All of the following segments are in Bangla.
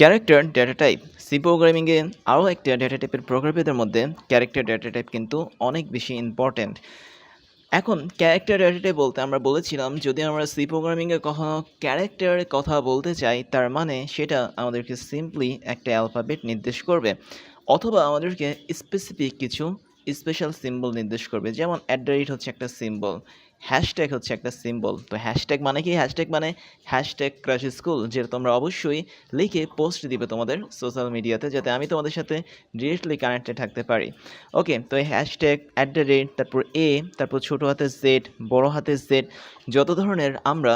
ক্যারেক্টার ডেটা টাইপ সি প্রোগ্রামিংয়ে আরও একটা ডেটা টাইপের প্রোগ্রামীদের মধ্যে ক্যারেক্টার ডেটা টাইপ কিন্তু অনেক বেশি ইম্পর্ট্যান্ট এখন ক্যারেক্টার ডেটা টাইপ বলতে আমরা বলেছিলাম, যদি আমরা সি প্রোগ্রামিংয়ে কখনো ক্যারেক্টারের কথা বলতে চাই, তার মানে সেটা আমাদেরকে সিম্পলি একটা অ্যালফাবেট নির্দেশ করবে, অথবা আমাদেরকে স্পেসিফিক কিছু স্পেশাল সিম্বল নির্দেশ করবে, যেমন অ্যাট দ্য রেট হচ্ছে একটা সিম্বল হ্যাশট্যাগ হচ্ছে একটা সিম্বল তো হ্যাশট্যাগ মানে কি? হ্যাশট্যাগ মানে হ্যাশট্যাগ ক্রাশ স্কুল যেটা তোমরা অবশ্যই লিখে পোস্ট দিবে তোমাদের সোশ্যাল মিডিয়াতে যাতে আমি তোমাদের সাথে ডিরেক্টলি কানেক্টেড থাকতে পারি। ওকে তো এই হ্যাশট্যাগ অ্যাট দ্য রেট তারপর এ তারপর ছোটো হাতে জেড বড় হাতে জেড যত ধরনের আমরা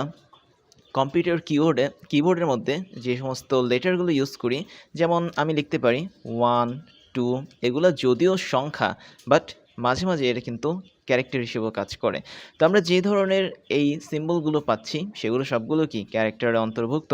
কম্পিউটার কিবোর্ডে কিবোর্ডের মধ্যে যে সমস্ত লেটারগুলো ইউজ করি, যেমন আমি লিখতে পারি ওয়ান টু এগুলো যদিও সংখ্যা বাট মাঝে মাঝে এটা কিন্তু ক্যারেক্টার হিসেবেও কাজ করে। তো আমরা যে ধরনের এই সিম্বলগুলো পাচ্ছি, সেগুলো সবগুলো কি ক্যারেক্টারে অন্তর্ভুক্ত?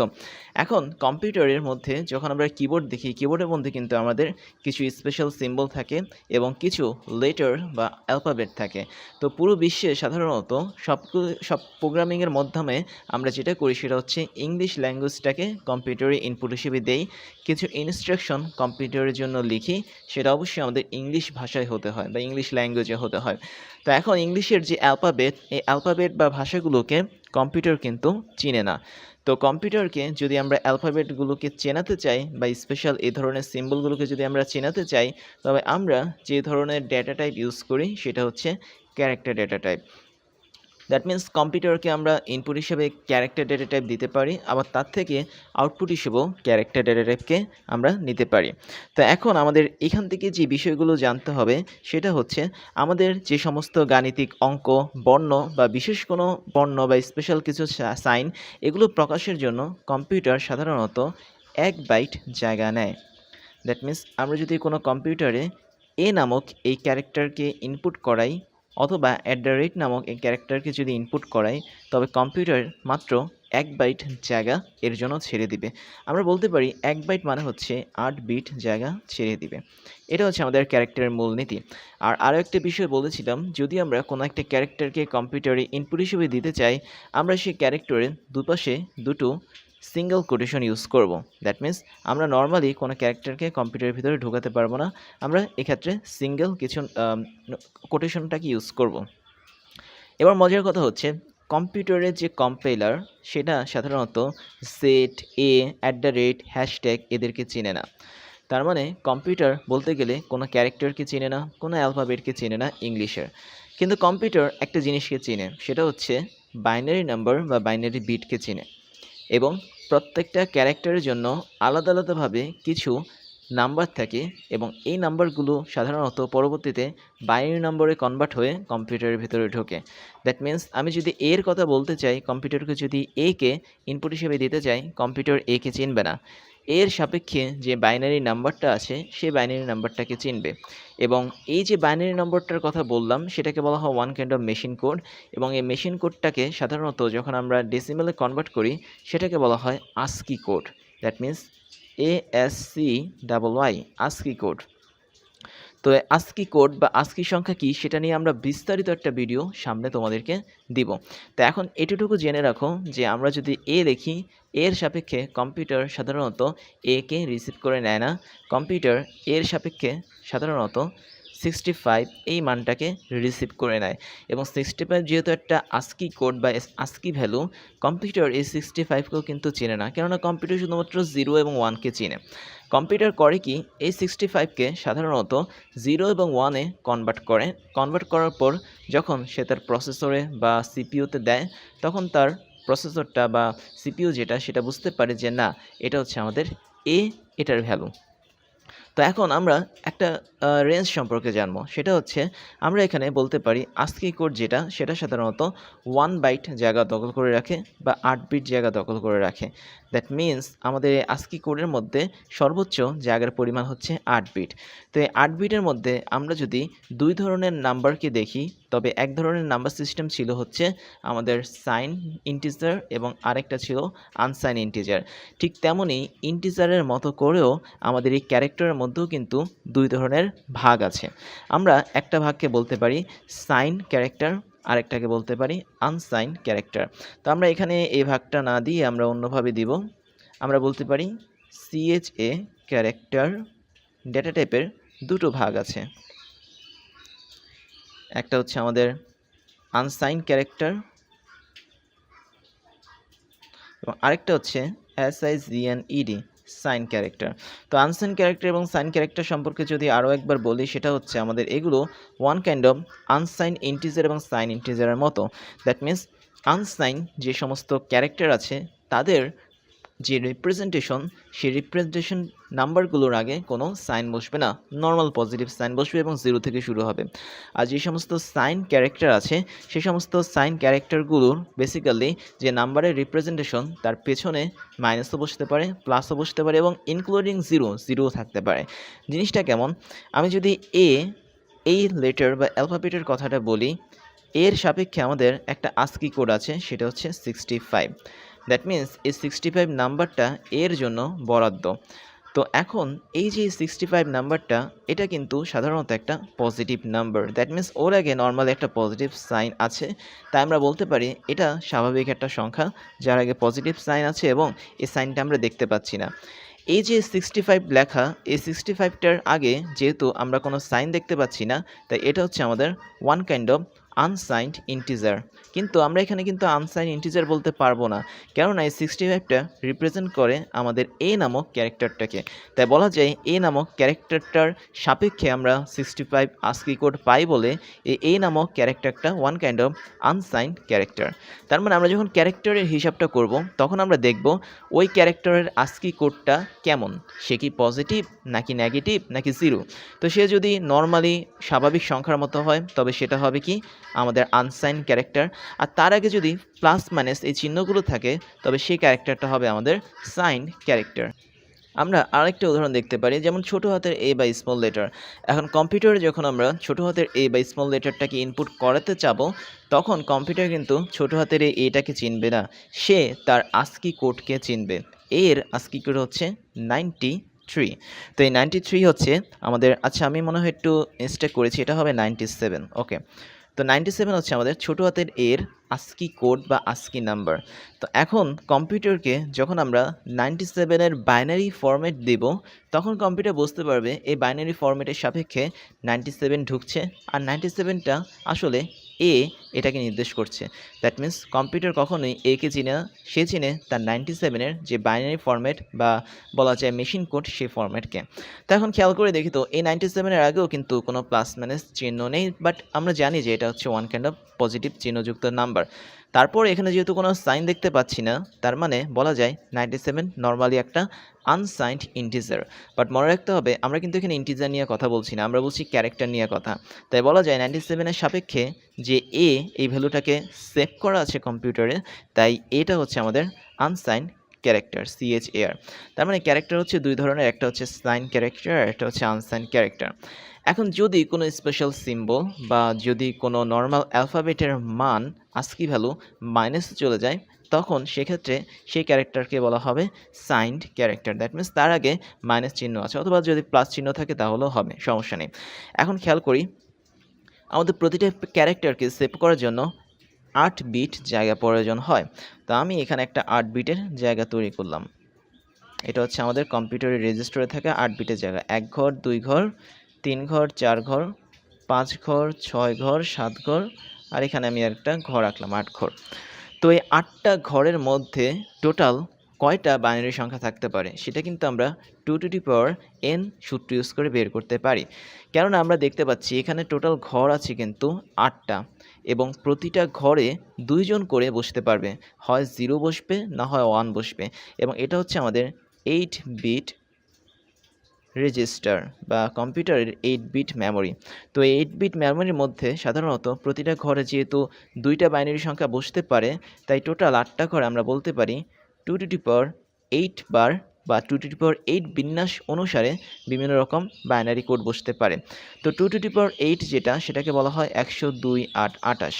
এখন কম্পিউটারের মধ্যে যখন আমরা কিবোর্ড দেখি কিবোর্ডের মধ্যে কিন্তু আমাদের কিছু স্পেশাল সিম্বল থাকে এবং কিছু লেটার বা অ্যালফাবেট থাকে। তো পুরো বিশ্বে সাধারণত সবগুলো সব প্রোগ্রামিংয়ের মাধ্যমে আমরা যেটা করি সেটা হচ্ছে ইংলিশ ল্যাঙ্গুয়েজটাকে কম্পিউটারে ইনপুট হিসেবে দেই। কিছু ইনস্ট্রাকশন কম্পিউটারের জন্য লিখি, সেটা অবশ্যই আমাদের ইংলিশ ভাষায় হতে হয় বা ইংলিশ ল্যাঙ্গুয়েজে হতে হয়। তো এখন ইংলিশের যে অ্যালফাবেট, এই অ্যালফাবেট বা ভাষাগুলোকে কম্পিউটার কিন্তু চিনে না। তো কম্পিউটারকে যদি আমরা অ্যালফাবেটগুলোকে চেনাতে চাই বা স্পেশাল এই ধরনের সিম্বলগুলোকে যদি আমরা চেনাতে চাই, তবে আমরা যে ধরনের ডেটা টাইপ ইউজ করি, সেটা হচ্ছে character data type. That means কম্পিউটারকে আমরা ইনপুট হিসেবে ক্যারেক্টার ডেটা টাইপ দিতে পারি, আবার তার থেকে আউটপুট হিসেবেও ক্যারেক্টার ডেটা টাইপকে আমরা নিতে পারি। তো এখন আমাদের এখান থেকে যে বিষয়গুলো জানতে হবে, সেটা হচ্ছে আমাদের যে সমস্ত গাণিতিক অঙ্ক, বর্ণ বা বিশেষ কোনো বর্ণ বা স্পেশাল কিছু সাইন এগুলো প্রকাশের জন্য কম্পিউটার সাধারণত এক বাইট জায়গা নেয়। দ্যাট মিন্স আমরা যদি কোনো কম্পিউটারে এ নামক এই ক্যারেক্টারকে ইনপুট করাই অথবা অ্যাট দ্য রেট নামক এই ক্যারেক্টারকে যদি ইনপুট করাই তবে কম্পিউটার মাত্র এক বাইট জায়গা এর জন্য ছেড়ে দিবে। আমরা বলতে পারি এক বাইট মানে হচ্ছে আট বিট জায়গা ছেড়ে দিবে। এটা হচ্ছে আমাদের ক্যারেক্টারের মূলনীতি। আর আরও একটা বিষয় বলেছিলাম, যদি আমরা কোনো একটা ক্যারেক্টারকে কম্পিউটারে ইনপুট হিসেবে দিতে চাই, আমরা সেই ক্যারেক্টারের দুপাশে দুটো সিঙ্গেল কোটেশন ইউজ করব। দ্যাট মিন্স আমরা নর্মালি কোনো ক্যারেক্টারকে কম্পিউটারের ভিতরে ঢোকাতে পারব না। আমরা এক্ষেত্রে সিঙ্গেল কিছু কোটেশনটাকে ইউজ করব? এবার মজার কথা হচ্ছে কম্পিউটারের যে কম্পাইলার সেটা সাধারণত set a at the rate hashtag এদেরকে চেনে না। তার মানে কম্পিউটার বলতে গেলে কোনো ক্যারেক্টারকে চেনে না, কোনো অ্যালফাবেটকে চেনে না ইংলিশের কিন্তু কম্পিউটার একটা জিনিসকে চেনে, সেটা হচ্ছে বাইনারি নাম্বার বা বাইনারি বিটকে চেনে। এবং প্রত্যেকটা ক্যারেক্টারের জন্য আলাদা আলাদাভাবে কিছু নাম্বার থাকে এবং এই নাম্বারগুলো সাধারণত পরবর্তীতে বাইরের নম্বরে কনভার্ট হয়ে কম্পিউটারের ভিতরে ঢোকে। দ্যাট মিন্স আমি যদি এর কথা বলতে চাই কম্পিউটারকে যদি এ কে ইনপুট হিসেবে দিতে চাই কম্পিউটার এ কে চিনবে না। এর সাপেক্ষে যে বাইনারি নাম্বারটা আছে সেই বাইনারি নাম্বারটাকে চিনবে। এবং এই যে বাইনারি নম্বরটার কথা বললাম, সেটাকে বলা হয় one kind of machine code এবং এই মেশিন কোডটাকে সাধারণত যখন আমরা ডেসিমেলে কনভার্ট করি, সেটাকে বলা হয় ASCII code that means A S C double Y ASCII code তো আস্কি কোড বা আস্কি সংখ্যা কী সেটা নিয়ে আমরা বিস্তারিত একটা ভিডিও সামনে তোমাদেরকে দিব। তো এখন এটুকু জেনে রাখো যে আমরা যদি এ লিখি এর সাপেক্ষে কম্পিউটার সাধারণত এ কে রিসিভ করে নেয় না। কম্পিউটার এর সাপেক্ষে সাধারণত সিক্সটি ফাইভ এই মানটাকে রিসিভ করে নেয়। এবং সিক্সটি ফাইভ যেহেতু একটা আস্কি কোড বা আস্কি ভ্যালু কম্পিউটার এই সিক্সটি ফাইভকেও কিন্তু চেনে না। কেননা কম্পিউটার শুধুমাত্র জিরো এবং ওয়ানকে চেনে। কম্পিউটার করে কি, এই সিক্সটি ফাইভকে সাধারণত জিরো এবং ওয়ানে কনভার্ট করে। কনভার্ট করার পর যখন সে তার প্রসেসরে বা সিপিইউতে দেয়, তখন তার প্রসেসরটা বা সিপিইউ যেটা, সেটা বুঝতে পারে যে না, এটা হচ্ছে আমাদের এ এটার ভ্যালু তো এখন আমরা একটা রেঞ্জ সম্পর্কে জানব। সেটা হচ্ছে, আমরা এখানে বলতে পারি আস্কি কোড যেটা, সেটা সাধারণত ওয়ান বাইট জায়গা দখল করে রাখে বা আট বিট জায়গা দখল করে রাখে। দ্যাট মিন্স আমাদের আস্কি কোডের মধ্যে সর্বোচ্চ জায়গার পরিমাণ হচ্ছে আট বিট তো এই আট বিটের মধ্যে আমরা যদি দুই ধরনের নাম্বারকে দেখি, তবে এক ধরনের নাম্বার সিস্টেম ছিল হচ্ছে আমাদের সাইন ইন্টিজার এবং আরেকটা ছিল আনসাইন ইন্টিজার ঠিক তেমনই ইন্টিজারের মতো করেও আমাদের এই ক্যারেক্টারের মধ্যেও কিন্তু দুই ধরনের ভাগ আছে। আমরা একটা ভাগকে বলতে পারি সাইন ক্যারেক্টার, আরেকটাকে বলতে পারি আনসাইন ক্যারেক্টার। তো আমরা এখানে এই ভাগটা না দিয়ে আমরা অন্যভাবে দিব। আমরা বলতে পারি সিএচএ ক্যারেক্টার ডেটা টাইপের দুটো ভাগ আছে। একটা হচ্ছে আমাদের আনসাইন ক্যারেক্টার এবং আরেকটা হচ্ছে S I G N E D sign character. তো আনসাইন ক্যারেক্টার এবং সাইন ক্যারেক্টার সম্পর্কে যদি আরও একবার বলি, সেটা হচ্ছে আমাদের এগুলো one kind of unsign integer এবং সাইন ইন্টিজারের মতো। দ্যাট মিন্স আনসাইন যে সমস্ত ক্যারেক্টার আছে, তাদের যে রিপ্রেজেন্টেশন সেই রিপ্রেজেন্টেশন নাম্বারগুলোর আগে কোনো সাইন বসবে না। নর্মাল পজিটিভ সাইন বসবে এবং জিরো থেকে শুরু হবে। আর যে সমস্ত সাইন ক্যারেক্টার আছে, সে সমস্ত সাইন ক্যারেক্টারগুলোর বেসিক্যালি যে নাম্বারের রিপ্রেজেন্টেশন তার পেছনে মাইনাসও বসতে পারে প্লাসও বসতে পারে এবং ইনক্লুডিং জিরো জিরোও থাকতে পারে। জিনিসটা কেমন? আমি যদি এ এই লেটার বা অ্যালফাবেটের কথাটা বলি এর সাপেক্ষে আমাদের একটা আস্কি কোড আছে, সেটা হচ্ছে সিক্সটি ফাইভ দ্যাট মিন্স এই সিক্সটি ফাইভ নাম্বারটা এর জন্য বরাদ্দ। তো এখন এই যে সিক্সটি ফাইভ নাম্বারটা এটা কিন্তু সাধারণত একটা পজিটিভ নাম্বার দ্যাট মিন্স ওর আগে নর্মাল একটা পজিটিভ সাইন আছে। তাই আমরা বলতে পারি এটা স্বাভাবিক একটা সংখ্যা, যার আগে পজিটিভ সাইন আছে এবং এই সাইনটা আমরা দেখতে পাচ্ছি না। এই যে সিক্সটি ফাইভ লেখা, এই সিক্সটি ফাইভটার আগে যেহেতু আমরা কোনো সাইন দেখতে পাচ্ছি না, তাই এটা হচ্ছে আমাদের one kind of unsigned integer কিন্তু আমরা এখানে কিন্তু আনসাইন ইন্টিজার বলতে পারব না। কেননা এই সিক্সটি ফাইভটা রিপ্রেজেন্ট করে আমাদের এ নামক ক্যারেক্টারটাকে। তাই বলা যায় এ নামক ক্যারেক্টারটার সাপেক্ষে আমরা সিক্সটি ফাইভ আস্কি কোড পাই বলে এই এ নামক ক্যারেক্টারটা one kind of unsign character তার মানে আমরা যখন ক্যারেক্টারের হিসাবটা করব, তখন আমরা দেখব ওই ক্যারেক্টারের আস্কি কোডটা কেমন? সে কি পজিটিভ নাকি নেগেটিভ নাকি জিরো তো সে যদি নর্মালি স্বাভাবিক সংখ্যার মতো হয়, তবে সেটা হবে কি আমাদের আনসাইন ক্যারেক্টার আর তার আগে যদি প্লাস মাইনাস এই চিহ্নগুলো থাকে, তবে সেই ক্যারেক্টারটা হবে আমাদের সাইন ক্যারেক্টার আমরা আরেকটা উদাহরণ দেখতে পারি, যেমন ছোটো হাতের এ বা স্মল লেটার এখন কম্পিউটারে যখন আমরা ছোটো হাতের এ বা স্মল লেটারটাকে ইনপুট করাতে চাবো, তখন কম্পিউটার কিন্তু ছোটো হাতের এই এটাকে চিনবে না। সে তার আস্কি কোডকে চিনবে। এর আস্কি কোড হচ্ছে নাইনটি থ্রি তো এই নাইনটি থ্রি হচ্ছে আমাদের আচ্ছা আমি মনে হয় একটু মিস্টেক করেছি, এটা হবে নাইনটি সেভেন ওকে তো নাইনটি সেভেন হচ্ছে আমাদের ছোটো হাতের এর আস্কি কোড বা আস্কি নাম্বার তো এখন কম্পিউটারকে যখন আমরা নাইনটি সেভেনের বাইনারি ফরম্যাট দেব, তখন কম্পিউটার বুঝতে পারবে এই বাইনারি ফরম্যাটের সাপেক্ষে নাইনটি সেভেন ঢুকছে। আর নাইনটি সেভেনটা আসলে এ এটাকে নির্দেশ করছে। দ্যাট মিন্স কম্পিউটার কখনোই একে চিনে সে চিনে তার নাইনটি সেভেনের যে বাইনারি ফরম্যাট বা বলা যায় মেশিন কোড সেই ফরম্যাটকে তো এখন খেয়াল করে দেখি তো এই নাইনটি সেভেনের আগেও কিন্তু কোনো প্লাস মাইনাস চিহ্ন নেই বাট আমরা জানি যে এটা হচ্ছে ওয়ান কাইন্ড অফ পজিটিভ চিহ্নযুক্ত নাম্বার তারপর এখানে যেহেতু কোনো সাইন দেখতে পাচ্ছি না, তার মানে বলা যায় নাইনটি সেভেন নর্মালি একটা আনসাইন্ড ইন্টিজার বাট মনে রাখতে হবে, আমরা কিন্তু এখানে ইন্টিজার নিয়ে কথা বলছি না, আমরা বলছি ক্যারেক্টার নিয়ে কথা। তাই বলা যায় নাইনটি সেভেনের সাপেক্ষে যে এ এই ভ্যালুটাকে সেভ করা আছে কম্পিউটারে তাই এটা হচ্ছে আমাদের আনসাইন ক্যারেক্টার সিএইচএআর তার মানে ক্যারেক্টার হচ্ছে দুই ধরনের, একটা হচ্ছে সাইন ক্যারেক্টার আর একটা হচ্ছে আনসাইন ক্যারেক্টার এখন যদি কোনো স্পেশাল সিম্বল বা যদি কোনো নর্মাল অ্যালফাবেটের মান আস্কি ভ্যালু মাইনাসে চলে যায় তখন সেক্ষেত্রে সেই ক্যারেক্টারকে বলা হবে সাইন্ড ক্যারেক্টার দ্যাট মিন্স তার আগে মাইনাস চিহ্ন আছে অথবা যদি প্লাস চিহ্ন থাকে তাহলেও হবে সমস্যা নেই। এখন খেয়াল করি আমাদের প্রতিটা ক্যারেক্টারকে সেভ করার জন্য আট বিট জায়গা প্রয়োজন হয়। তো আমি এখানে একটা আট বিটের জায়গা তৈরি করলাম। এটা হচ্ছে আমাদের কম্পিউটারের রেজিস্টারে থাকা আট বিটের জায়গা। এক ঘর দুই ঘর তিন ঘর, চার ঘর, পাঁচ ঘর, ছয় ঘর, সাত ঘর, আর এখানে আমি একটা ঘর রাখলাম আট ঘর। তো এই আটটা ঘরের মধ্যে টোটাল কয়টা বাইনারি সংখ্যা থাকতে পারে? সেটা কিন্তু আমরা two to the power n সূত্র ইউজ করে বের করতে পারি। কেননা আমরা দেখতে পাচ্ছি এখানে টোটাল ঘর আছে কিন্তু আটটা এবং প্রতিটা ঘরে দুইজন করে বসতে পারবে। হয় জিরো বসবে, না হয় ওয়ান বসবে এবং এটা হচ্ছে আমাদের এইট বিট রেজিস্টার বা কম্পিউটারের এইট বিট মেমোরি তো এই এইট বিট মেমোরির মধ্যে সাধারণত প্রতিটা ঘরে যেহেতু দুইটা বাইনারি সংখ্যা বসতে পারে, তাই টোটাল আটটা ঘরে আমরা বলতে পারি টু টু পাওয়ার এইট বার বা টু টু পাওয়ার এইট বিন্যাস অনুসারে বিভিন্ন রকম বাইনারি কোড বসতে পারে। তো টু টু পাওয়ার এইট যেটা, সেটাকে বলা হয় একশো দুই আট আটাশ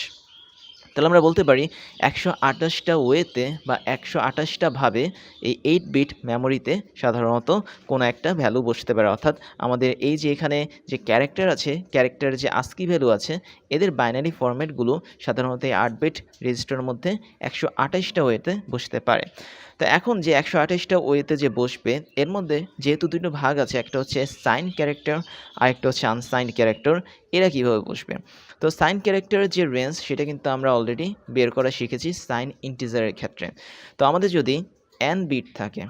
তাহলে আমরা বলতে পারি একশো আঠাশটা ওয়েতে বা একশো আঠাশটা ভাবে এই এইট বিট মেমোরিতে সাধারণত কোনো একটা ভ্যালু বসতে পারে। অর্থাৎ আমাদের এই যে এখানে যে ক্যারেক্টার আছে ক্যারেক্টারের যে আস্কি ভ্যালু আছে, এদের বাইনারি ফরম্যাটগুলো সাধারণত এই আট বিট রেজিস্টারের মধ্যে একশো আঠাশটা ওয়েতে বসতে পারে। তো এখন যে একশো আঠাশটা ওয়েতে যে বসবে, এর মধ্যে যেহেতু দুটো ভাগ আছে, একটা হচ্ছে সাইন ক্যারেক্টার আর একটা হচ্ছে আনসাইন ক্যারেক্টার এরা কীভাবে বসবে? তো সাইন ক্যারেক্টারের যে রেঞ্জ, সেটা কিন্তু আমরা অলরেডি বের করা শিখেছি সাইন ইন্টিজারের ক্ষেত্রে। তো আমাদের যদি এন বিট থাকে,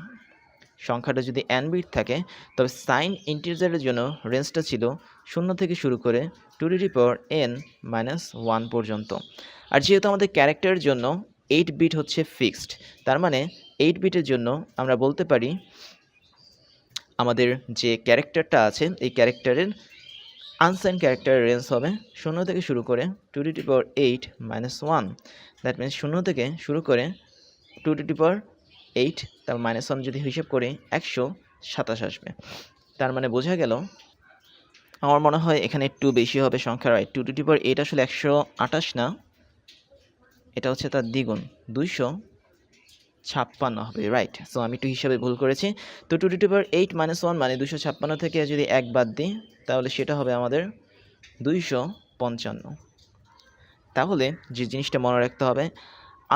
সংখ্যাটা যদি এন বিট থাকে, তবে সাইন ইন্টিজারের জন্য রেঞ্জটা ছিল শূন্য থেকে শুরু করে two the power n minus one পর্যন্ত। আর যেহেতু আমাদের ক্যারেক্টারের জন্য এইট বিট হচ্ছে ফিক্সড তার মানে এইট বিটের জন্য আমরা বলতে পারি আমাদের যে ক্যারেক্টারটা আছে, এই ক্যারেক্টারের আনসাইন ক্যারেক্টারের রেঞ্জ হবে শূন্য থেকে শুরু করে two to the power eight minus one that means শূন্য থেকে শুরু করে টু ডি পাওয়ার এইট তার মাইনাস ওয়ান যদি হিসেব করি একশো সাতাশ আসবে। তার মানে বোঝা গেল আমার মনে হয় এখানে একটু বেশি হবে সংখ্যা right two to the power eight আসলে একশো আঠাশ না, এটা হচ্ছে তার দ্বিগুণ। দুইশো ছাপ্পান্ন হবে রাইট সো আমি একটু হিসাবে ভুল করেছি। তো two to power eight minus one মানে দুশো ছাপ্পান্ন থেকে যদি এক বাদ দিই, তাহলে সেটা হবে আমাদের দুইশো পঞ্চান্ন। তাহলে যে জিনিসটা মনে রাখতে হবে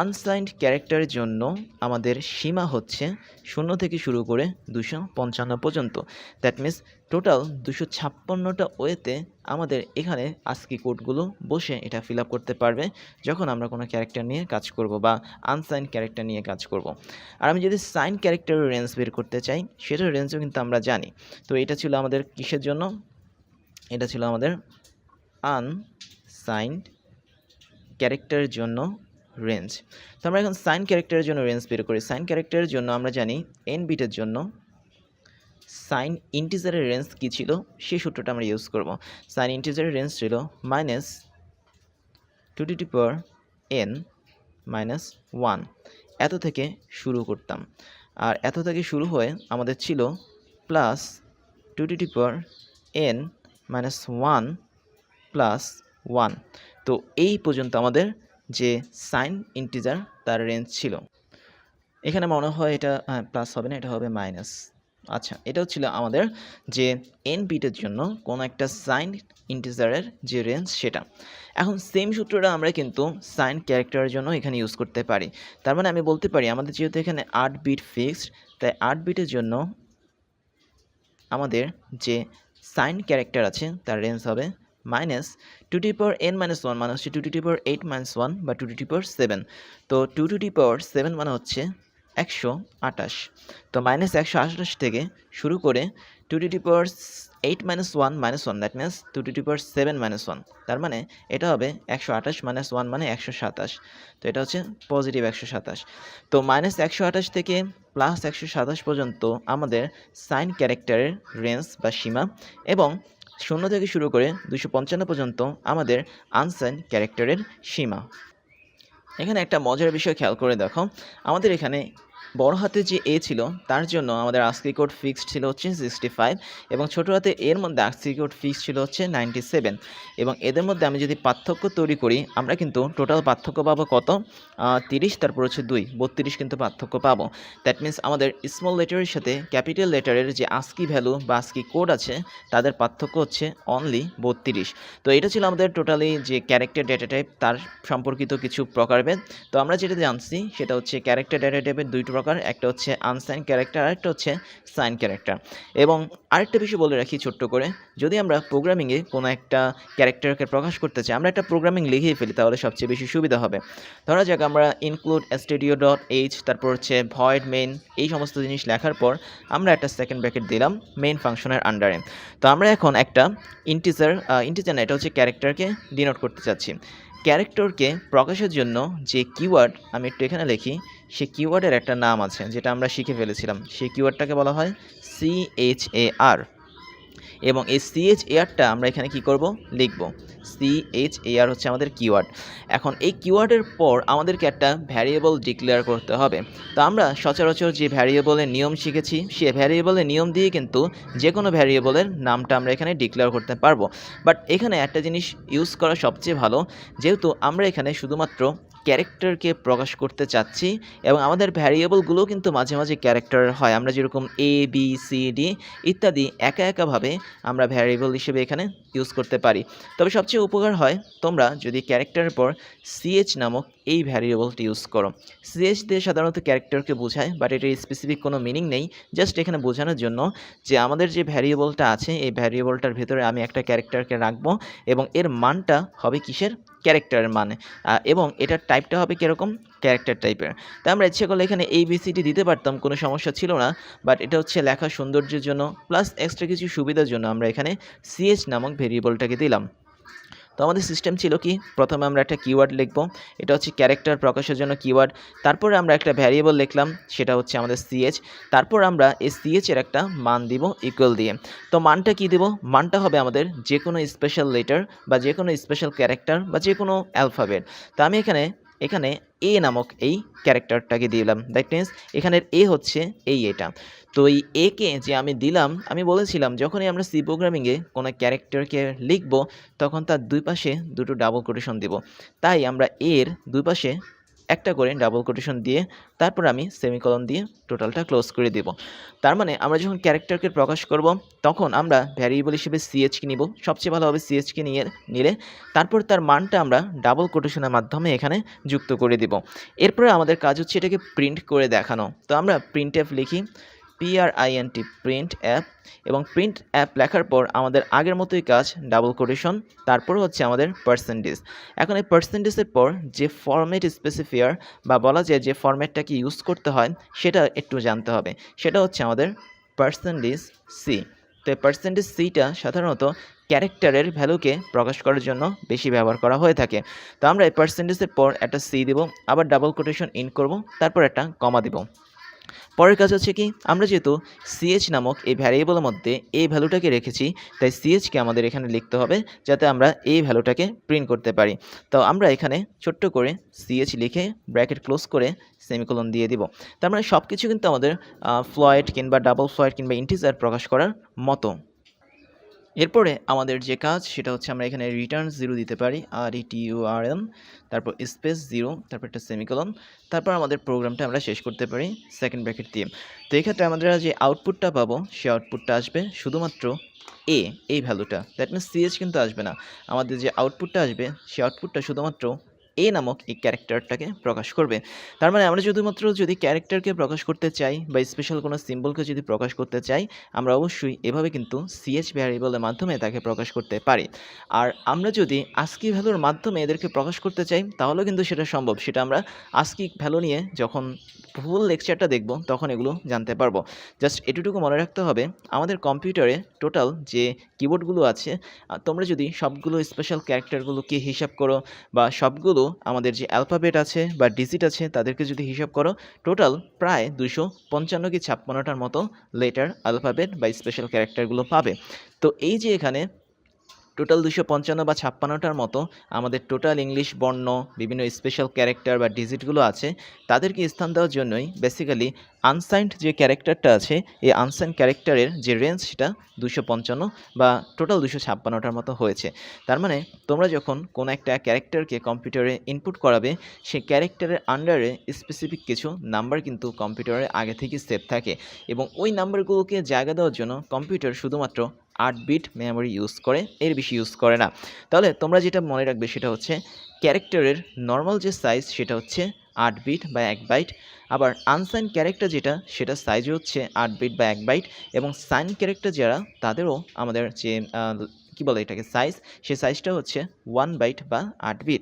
আনসাইন্ড ক্যারেক্টারের জন্য আমাদের সীমা হচ্ছে শূন্য থেকে শুরু করে দুশো পঞ্চান্ন পর্যন্ত। দ্যাট মিন্স টোটাল দুশো ছাপ্পান্নটা ওয়েতে আমাদের এখানে আজকি কোডগুলো বসে এটা ফিল আপ করতে পারবে যখন আমরা কোনো ক্যারেক্টার নিয়ে কাজ করব বা আনসাইন ক্যারেক্টার নিয়ে কাজ করব। আর আমি যদি সাইন ক্যারেক্টারের রেঞ্জ বের করতে চাই, সেটার রেঞ্জও কিন্তু আমরা জানি। তো এটা ছিল আমাদের কিসের জন্য? এটা ছিল আমাদের আনসাইন্ড ক্যারেক্টারের জন্য রেঞ্জ তো আমরা এখন সাইন ক্যারেক্টারের জন্য রেঞ্জ বের করি। সাইন ক্যারেক্টারের জন্য আমরা জানি এন বিটের জন্য সাইন ইন্টিজারের রেঞ্জ কী ছিল? সেই সূত্রটা আমরা ইউজ করব। সাইন ইন্টিজারের রেঞ্জ ছিল minus two the power n minus one এত থেকে শুরু করতাম। আর এত থেকে শুরু হয়ে আমাদের ছিল plus two the power n minus one plus one তো এই পর্যন্ত আমাদের যে সাইন ইন্টিজার তার রেঞ্জ ছিল। এখানে মনে হয় এটা প্লাস হবে না, এটা হবে মাইনাস আচ্ছা এটাও ছিল আমাদের যে এন বিটের জন্য কোনো একটা সাইন ইন্টিজারের যে রেঞ্জ সেটা। এখন সেম সূত্রটা আমরা কিন্তু সাইন ক্যারেক্টারের জন্য এখানে ইউজ করতে পারি। তার মানে আমি বলতে পারি, আমাদের যেহেতু এখানে আট বিট ফিক্সড তাই আট বিটের জন্য আমাদের যে সাইন ক্যারেক্টার আছে, তার রেঞ্জ হবে minus two the power n minus one মানে হচ্ছে two the power eight minus one বা টু টি পাওয়ার সেভেন তো টু টু পাওয়ার সেভেন মানে হচ্ছে একশো আটাশ তো মাইনাস একশো আটাশ থেকে শুরু করে two the power eight minus one minus one that means two the power seven minus one তার মানে এটা হবে একশো আঠাশ মাইনাস ওয়ান মানে একশো সাতাশ। তো এটা হচ্ছে পজিটিভ একশো সাতাশ। তো মাইনাস একশো আঠাশ থেকে প্লাস একশো সাতাশ পর্যন্ত আমাদের সাইন ক্যারেক্টারের রেঞ্জ বা সীমা এবং শূন্য থেকে শুরু করে দুশো পঞ্চান্ন পর্যন্ত আমাদের আনসাইন ক্যারেক্টারের সীমা। এখানে একটা মজার বিষয় খেয়াল করে দেখো। আমাদের এখানে বড় হাতে যে এ ছিল, তার জন্য আমাদের আস্কি কোড ফিক্সড ছিল হচ্ছে সিক্সটি ফাইভ এবং ছোটো হাতে এর মধ্যে আস্কি কোড ফিক্সড ছিল হচ্ছে নাইনটি সেভেন এবং এদের মধ্যে আমি যদি পার্থক্য তৈরি করি, আমরা কিন্তু টোটাল পার্থক্য পাবো কত? তিরিশ, তারপর হচ্ছে দুই, বত্রিশ কিন্তু পার্থক্য পাবো। দ্যাট মিন্স আমাদের স্মল লেটারের সাথে ক্যাপিটাল লেটারের যে আস্কি ভ্যালু বা আস্কি কোড আছে, তাদের পার্থক্য হচ্ছে অনলি বত্রিশ। তো এটা ছিল আমাদের টোটালি যে ক্যারেক্টার ডেটা টাইপ তার সম্পর্কিত কিছু প্রকারভেদ। তো আমরা যেটা জানছি, সেটা হচ্ছে ক্যারেক্টার ডেটা টাইপের দুইটো প্রকার একটা হচ্ছে আনসাইন ক্যারেক্টার আরেকটা হচ্ছে সাইন ক্যারেক্টার এবং আরেকটা বিষয় বলে রাখি ছোট্ট করে, যদি আমরা প্রোগ্রামিংয়ে কোনো একটা ক্যারেক্টারকে প্রকাশ করতে চাই, আমরা একটা প্রোগ্রামিং লিখেই ফেলি, তাহলে সবচেয়ে বেশি সুবিধা হবে। ধরা যাক আমরা ইনক্লুড স্টুডিও ডট এইচ তারপর হচ্ছে ভয়েড মেইন এই সমস্ত জিনিস লেখার পর আমরা একটা সেকেন্ড ব্র্যাকেট দিলাম মেইন ফাংশনের আন্ডারে তো আমরা এখন একটা ইন্টিজার ইন্টিজার না, এটা হচ্ছে ক্যারেক্টারকে ডিনোট করতে চাচ্ছি। ক্যারেক্টরকে প্রকাশের জন্য যে কিওয়ার্ড আমি একটু এখানে লিখি সে কিওয়ার্ডের একটা নাম আছে, যেটা আমরা শিখে ফেলেছিলাম। সেই কিওয়ার্ডটাকে বলা হয় সি এইচ এ আর এবং এই সি এইচ এআরটা আমরা এখানে কি করব? লিখব। সি এইচ এআর হচ্ছে আমাদের কিওয়ার্ড এখন এই কিওয়ার্ডের পর আমাদেরকে একটা ভ্যারিয়েবল ডিক্লেয়ার করতে হবে। তো আমরা সচরাচর যে ভ্যারিয়েবলের নিয়ম শিখেছি, সে ভ্যারিয়েবলের নিয়ম দিয়ে কিন্তু যে কোনো ভ্যারিয়েবলের নামটা আমরা এখানে ডিক্লেয়ার করতে পারব। বাট এখানে একটা জিনিস ইউজ করা সবচেয়ে ভালো, যেহেতু আমরা এখানে শুধুমাত্র ক্যারেক্টারকে প্রকাশ করতে চাচ্ছি এবং আমাদের ভ্যারিয়েবলগুলো কিন্তু মাঝে মাঝে ক্যারেক্টার হয়। আমরা যেরকম এ বি সি ডি ইত্যাদি একা একাভাবে আমরা ভ্যারিয়েবল হিসেবে এখানে ইউজ করতে পারি। তবে সবচেয়ে উপকার হয়, তোমরা যদি ক্যারেক্টারের পর সিএইচ নামক এই ভ্যারিয়েবলটি ইউজ করো। সিএইচ দিয়ে সাধারণত ক্যারেক্টারকে বোঝায় বাট এটার স্পেসিফিক কোনো মিনিং নেই। জাস্ট এখানে বোঝানোর জন্য যে আমাদের যে ভ্যারিয়েবলটা আছে, এই ভ্যারিয়েবলটার ভেতরে আমি একটা ক্যারেক্টারকে রাখব এবং এর মানটা হবে কিসের? ক্যারেক্টারের মানে। এবং এটার টাইপটা হবে কীরকম? ক্যারেক্টার টাইপের তাই আমরা ইচ্ছে করলে এখানে এই বিসিটি দিতে পারতাম, কোনো সমস্যা ছিল না। বাট এটা হচ্ছে লেখা সৌন্দর্যের জন্য প্লাস এক্সট্রা কিছু সুবিধার জন্য আমরা এখানে সিএচ নামক ভেরিয়েবলটাকে দিলাম। তো আমাদের সিস্টেম ছিল কি? প্রথমে আমরা একটা কিওয়ার্ড লিখব। এটা হচ্ছে ক্যারেক্টার প্রকাশের জন্য কিওয়ার্ড তারপরে আমরা একটা ভ্যারিয়েবল লিখলাম, সেটা হচ্ছে আমাদের সিএচ তারপর আমরা এই সিএচের একটা মান দিব ইকুয়াল দিয়ে। তো মানটা কি দেব? মানটা হবে আমাদের যে কোনো স্পেশাল লেটার বা যে কোনো স্পেশাল ক্যারেক্টার বা যে কোনো অ্যালফাবেট তো আমি এখানে এখানে এ নামক এই ক্যারেক্টারটাকে দিলাম। দ্যাট মিন্স এখানের এ হচ্ছে এই এটা। তো এই একে যে আমি দিলাম, আমি বলেছিলাম, যখনই আমরা সি প্রোগ্রামিংয়ে কোনো ক্যারেক্টারকে লিখব, তখন তার দুই পাশে দুটো ডাবল কোটেশন দেব। তাই আমরা এর দুই পাশে একটা করে ডাবল কোটেশন দিয়ে তারপর আমি সেমিকলন দিয়ে টোটালটা ক্লোজ করে দেব। তার মানে আমরা যখন ক্যারেক্টারকে প্রকাশ করব, তখন আমরা ভ্যারিয়েবল হিসেবে সিএচকে নিব। সবচেয়ে ভালো হবে সিএইচকে নিয়ে, নিলে তারপর তার মানটা আমরা ডাবল কোটেশনের মাধ্যমে এখানে যুক্ত করে দিব। এরপরে আমাদের কাজ হচ্ছে এটাকে প্রিন্ট করে দেখানো। তো আমরা প্রিন্ট লিখি P R I N T print app এবং প্রিন্ট অ্যাপ লেখার পর আমাদের আগের মতোই কাজ ডাবল কোটেশন তারপর হচ্ছে আমাদের পার্সেন্টেজ এখন এই পার্সেন্টেজের পর যে ফরম্যাট স্পেসিফিয়ার বা বলা যায় যে ফরম্যাটটাকে ইউজ করতে হয়, সেটা একটু জানতে হবে। সেটা হচ্ছে আমাদের পার্সেন্টেজ সি তো এই পার্সেন্টেজ সিটা সাধারণত ক্যারেক্টারের ভ্যালুকে প্রকাশ করার জন্য বেশি ব্যবহার করা হয়ে থাকে। তো আমরা এই পার্সেন্টেজের পর একটা সি দেব, আবার ডাবল কোটেশন ইন করব, তারপর একটা কমা দেব। পরের কাজ হচ্ছে কি, আমরা যেহেতু সিএইচ নামক এই ভ্যারিয়েবলের মধ্যে এই ভ্যালুটাকে রেখেছি, তাই সিএইচকে আমাদের এখানে লিখতে হবে যাতে আমরা এই ভ্যালুটাকে প্রিন্ট করতে পারি। তো আমরা এখানে ছোট্ট করে সিএইচ লিখে ব্র্যাকেট ক্লোজ করে সেমিকোলন দিয়ে দিব। তার মানে সব কিছু কিন্তু আমাদের ফ্লয়েড কিংবা ডাবল ফ্লয়েড কিংবা ইন্টিজার প্রকাশ করার মতো। এরপরে আমাদের যে কাজ, সেটা হচ্ছে আমরা এখানে রিটার্ন জিরো দিতে পারি, আর ই আর তারপর স্পেস জিরো তারপর একটা সেমিকলন তারপর আমাদের প্রোগ্রামটা আমরা শেষ করতে পারি সেকেন্ড ব্র্যাকেট দিয়ে। তো এক্ষেত্রে আমাদের যে আউটপুটটা পাবো, সে আউটপুটটা আসবে শুধুমাত্র এ এই ভ্যালুটা দ্যাট মিনস সিএচ কিন্তু আসবে না। আমাদের যে আউটপুটটা আসবে, সে আউটপুটটা শুধুমাত্র এ নামক এই ক্যারেক্টারটাকে প্রকাশ করবে। তার মানে আমরা শুধুমাত্র যদি ক্যারেক্টারকে প্রকাশ করতে চাই বা স্পেশাল কোনো সিম্বলকে যদি প্রকাশ করতে চাই, আমরা অবশ্যই এভাবে কিন্তু সিএচ ভ্যারিয়েবলের মাধ্যমে তাকে প্রকাশ করতে পারি। আর আমরা যদি আস্কি ভ্যালুর মাধ্যমে এদেরকে প্রকাশ করতে চাই, তাহলেও কিন্তু সেটা সম্ভব। সেটা আমরা আস্কি ভ্যালু নিয়ে যখন ফুল লেকচারটা দেখব, তখন এগুলো জানতে পারব। জাস্ট এটুকু মনে রাখতে হবে, আমাদের কম্পিউটারে টোটাল যে কিবোর্ডগুলো আছে তোমরা যদি সবগুলো স্পেশাল ক্যারেক্টারগুলোকে হিসাব করো, বা সবগুলো আমাদের যে অ্যালফাবেট আছে বা ডিজিট আছে, তাদেরকে যদি হিসাব করো টোটাল প্রায় দুশো পঞ্চান্ন কি ছাপ্পান্নটার মতো লেটার অ্যালফাবেট বা স্পেশাল ক্যারেক্টারগুলো পাবে। তো এই যে এখানে টোটাল দুশো পঞ্চান্ন বা ছাপ্পান্নটার মতো আমাদের টোটাল ইংলিশ বর্ণ, বিভিন্ন স্পেশাল ক্যারেক্টার বা ডিজিটগুলো আছে, তাদেরকে স্থান দেওয়ার জন্যই বেসিক্যালি আনসাইন্ড যে ক্যারেক্টারটা আছে, এই আনসাইন্ড ক্যারেক্টারের যে রেঞ্জ সেটা দুশো পঞ্চান্ন বা টোটাল দুশো ছাপ্পান্নটার মতো হয়েছে। তার মানে তোমরা যখন কোনো একটা ক্যারেক্টারকে কম্পিউটারে ইনপুট করাবে, সেই ক্যারেক্টারের আন্ডারে স্পেসিফিক কিছু নাম্বার কিন্তু কম্পিউটারে আগে থেকে সেভ থাকে এবং ওই নাম্বারগুলোকে জায়গা দেওয়ার জন্য কম্পিউটার শুধুমাত্র আট বিট মেমোরি ইউজ করে, এর বেশি ইউজ করে না। তাহলে তোমরা যেটা মনে রাখবে সেটা হচ্ছে, ক্যারেক্টারের নর্মাল যে সাইজ সেটা হচ্ছে আট বিট বা এক বাইট আবার আনসাইন ক্যারেক্টার যেটা, সেটা সাইজ হচ্ছে আট বিট বা এক বাইট এবং সাইন ক্যারেক্টার যারা, তাদেরও আমাদের যে কী বলে এটাকে সাইজ সে সাইজটা হচ্ছে ওয়ান বাইট বা আট বিট